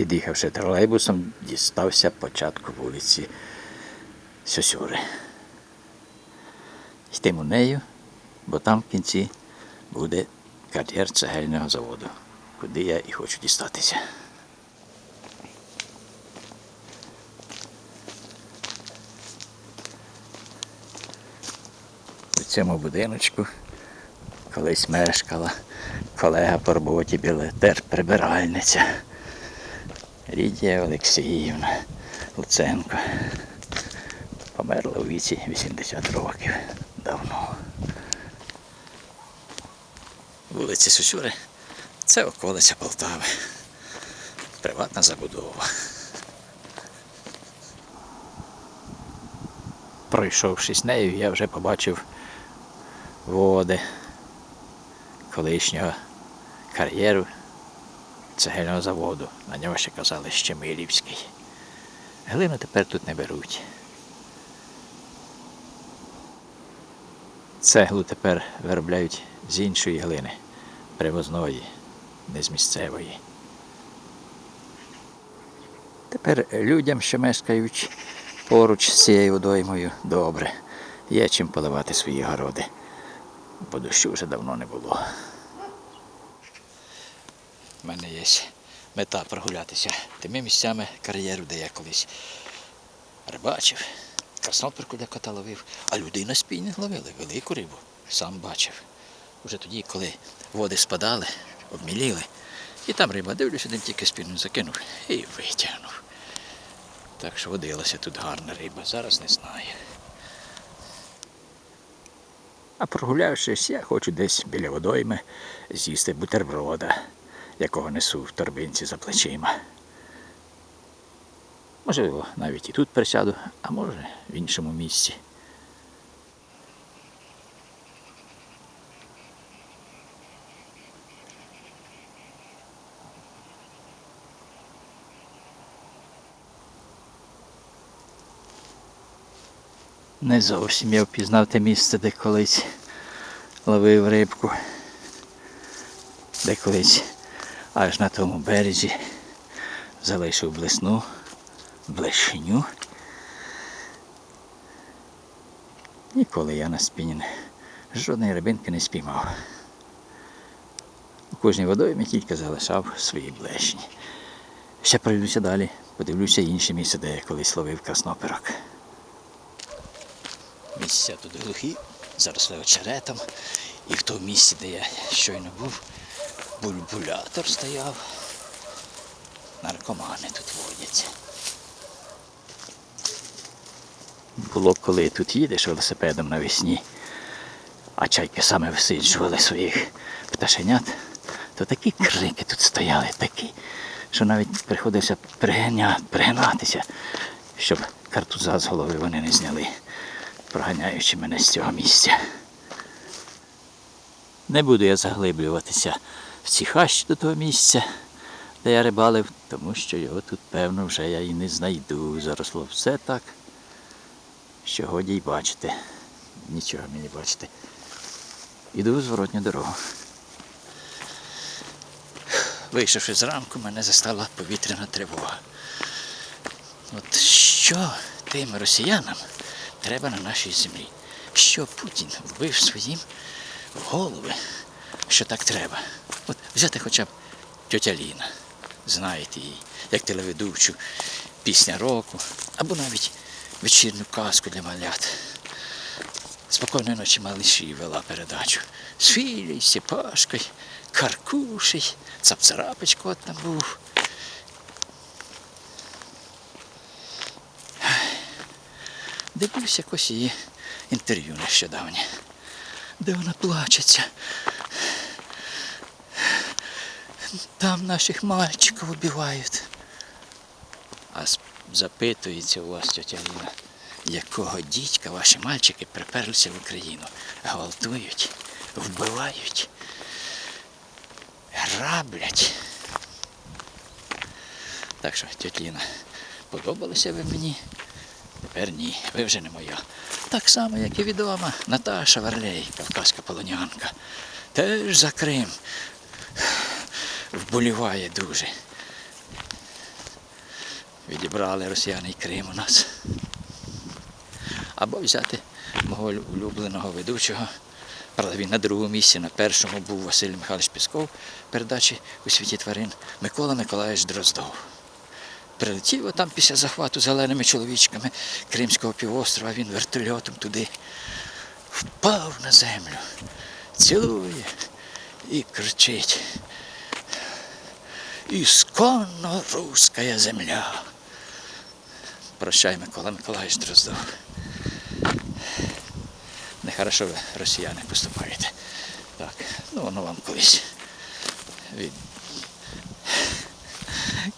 Під'їхавши тролейбусом, дістався початку вулиці Сьосюри. Йтиму нею, бо там в кінці буде кар'єр цегельного заводу, куди я і хочу дістатися. У цьому будиночку колись мешкала колега по роботі білетер прибиральниця Лідія Олексіївна Луценко. Померла у віці 80 років давно. Вулиця Сусюри це околиця Полтави. Приватна забудова. Пройшовшись нею, я вже побачив води колишнього кар'єру цегельного заводу. На нього ще казали Щемилівський. Глину тепер тут не беруть. Цеглу тепер виробляють з іншої глини, привозної, не з місцевої. Тепер людям, що мешкають поруч з цією водоймою, добре. Є чим поливати свої городи, бо дощу вже давно не було. У мене є мета прогулятися тими місцями кар'єру, де я колись рибачив, краснопірку для кота ловив, а люди на спінінг ловили велику рибу, сам бачив. Уже тоді, коли води спадали, обміліли, і там риба, дивлюся, один тільки спінінг закинув і витягнув. Так що водилася тут гарна риба, зараз не знаю. А прогулявшись, я хочу десь біля водойми з'їсти бутерброда, якого несу в торбинці за плечима. Можливо, навіть і тут присяду, а може в іншому місці. Не зовсім я впізнав те місце, де колись ловив рибку. Де колись аж на тому березі залишив блесну, блещеню. Ніколи я на спінінг жодної рибинки не спіймав. У кожній водоймі тільки залишав свої блешні. Ще пройдуся далі, подивлюся інше місце, де я колись ловив краснопирок. Місця тут глухі, заросли очеретом. І в тому місці, де я щойно був, бульбулятор стояв. Наркомани тут водяться. Було, коли тут їдеш велосипедом навесні, а чайки саме висиджували своїх пташенят, то такі крики тут стояли, такі, що навіть приходилося пригня- пригнатися, щоб картуза з голови вони не зняли, проганяючи мене з цього місця. Не буду я заглиблюватися в хащі до того місця, де я рибалив, тому що його тут, певно, вже я і не знайду. Заросло все так, що годі й бачити. Нічого мені бачити. Іду в зворотню дорогу. Вийшовши зранку, мене застала повітряна тривога. От що тим росіянам треба на нашій землі? Що Путін вбив своїм в голови, що так треба. Взяти хоча б тьотя Ліна, знаєте її, як телеведучу, пісня року, або навіть вечірню казку для малят. Спокійної ночі малиші вела передачу. З Філією, Степашкою, Каркушей, Цапцарапочко от там був. Дивився якось її інтерв'ю нещодавнє, де вона плачеться. Там наших мальчиків убивають. А запитується у вас тетя Ліна, якого дідька ваші мальчики приперлися в Україну, гвалтують, вбивають, граблять. Так що, тетя Ліна, подобалися ви мені? Тепер ні, ви вже не моя. Так само, як і відома Наташа Варлей, кавказька полонянка. Теж за Крим вболіває дуже. відібрали росіяни і Крим у нас. Або взяти мого улюбленого ведучого. Правда, він на другому місці, на першому був Василь Михайлович Пісков передачі у світі тварин Микола Миколаївич Дроздов. Прилетів отам після захвату зеленими чоловічками Кримського півострова, він вертольотом туди впав на землю, цілує і кричить. Ісконно русская земля. Прощай, Микола Миколаївич Дроздов. Нехорошо ви, росіяни, поступаєте. Так, ну воно вам колись. Від...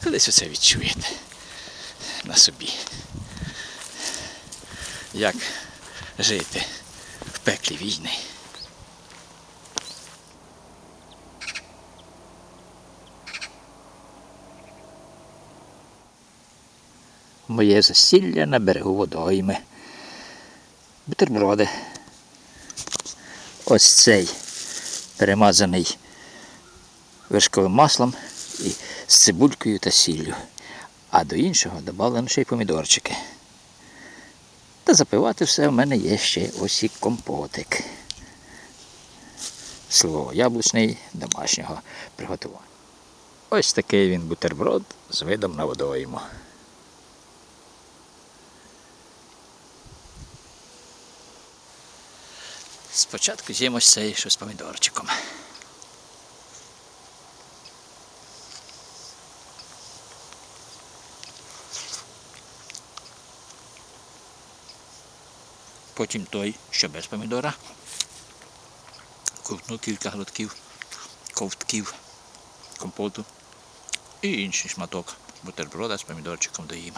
Колись ви це відчуєте на собі. Як жити в пеклі війни. Моє засілля на берегу водойми. Бутерброди. Ось цей перемазаний вершковим маслом і з цибулькою та сіллю. А до іншого додавлено ще й помідорчики. Та запивати все в мене є ще ось і компотик. Слово яблучний домашнього приготування. Ось такий він бутерброд з видом на водойму. Спочатку з'їмо цей, що з помідорчиком. Потім той, що без помідора. Ковтну кілька глотків, ковтків компоту. І інший шматок бутерброда з помідорчиком доїм.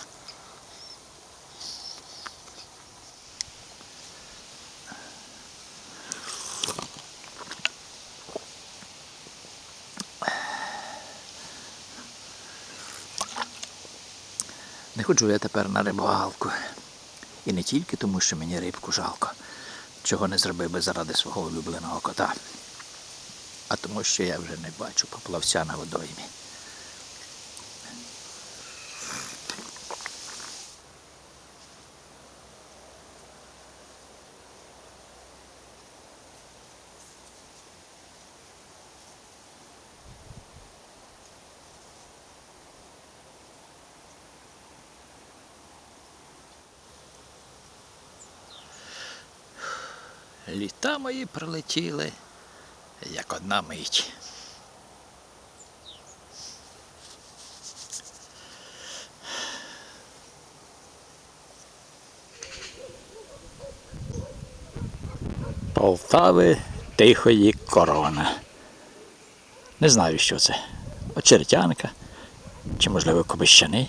Не ходжу я тепер на рибалку. І не тільки тому, що мені рибку жалко, чого не зробив би заради свого улюбленого кота, а тому, що я вже не бачу поплавця на водоймі. Літа мої пролетіли, як одна мить. Полтави тихої корона. Не знаю, що це. Очеретянка чи, можливо, кобищани.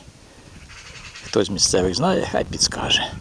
Хтось місцевих знає, хай підскаже.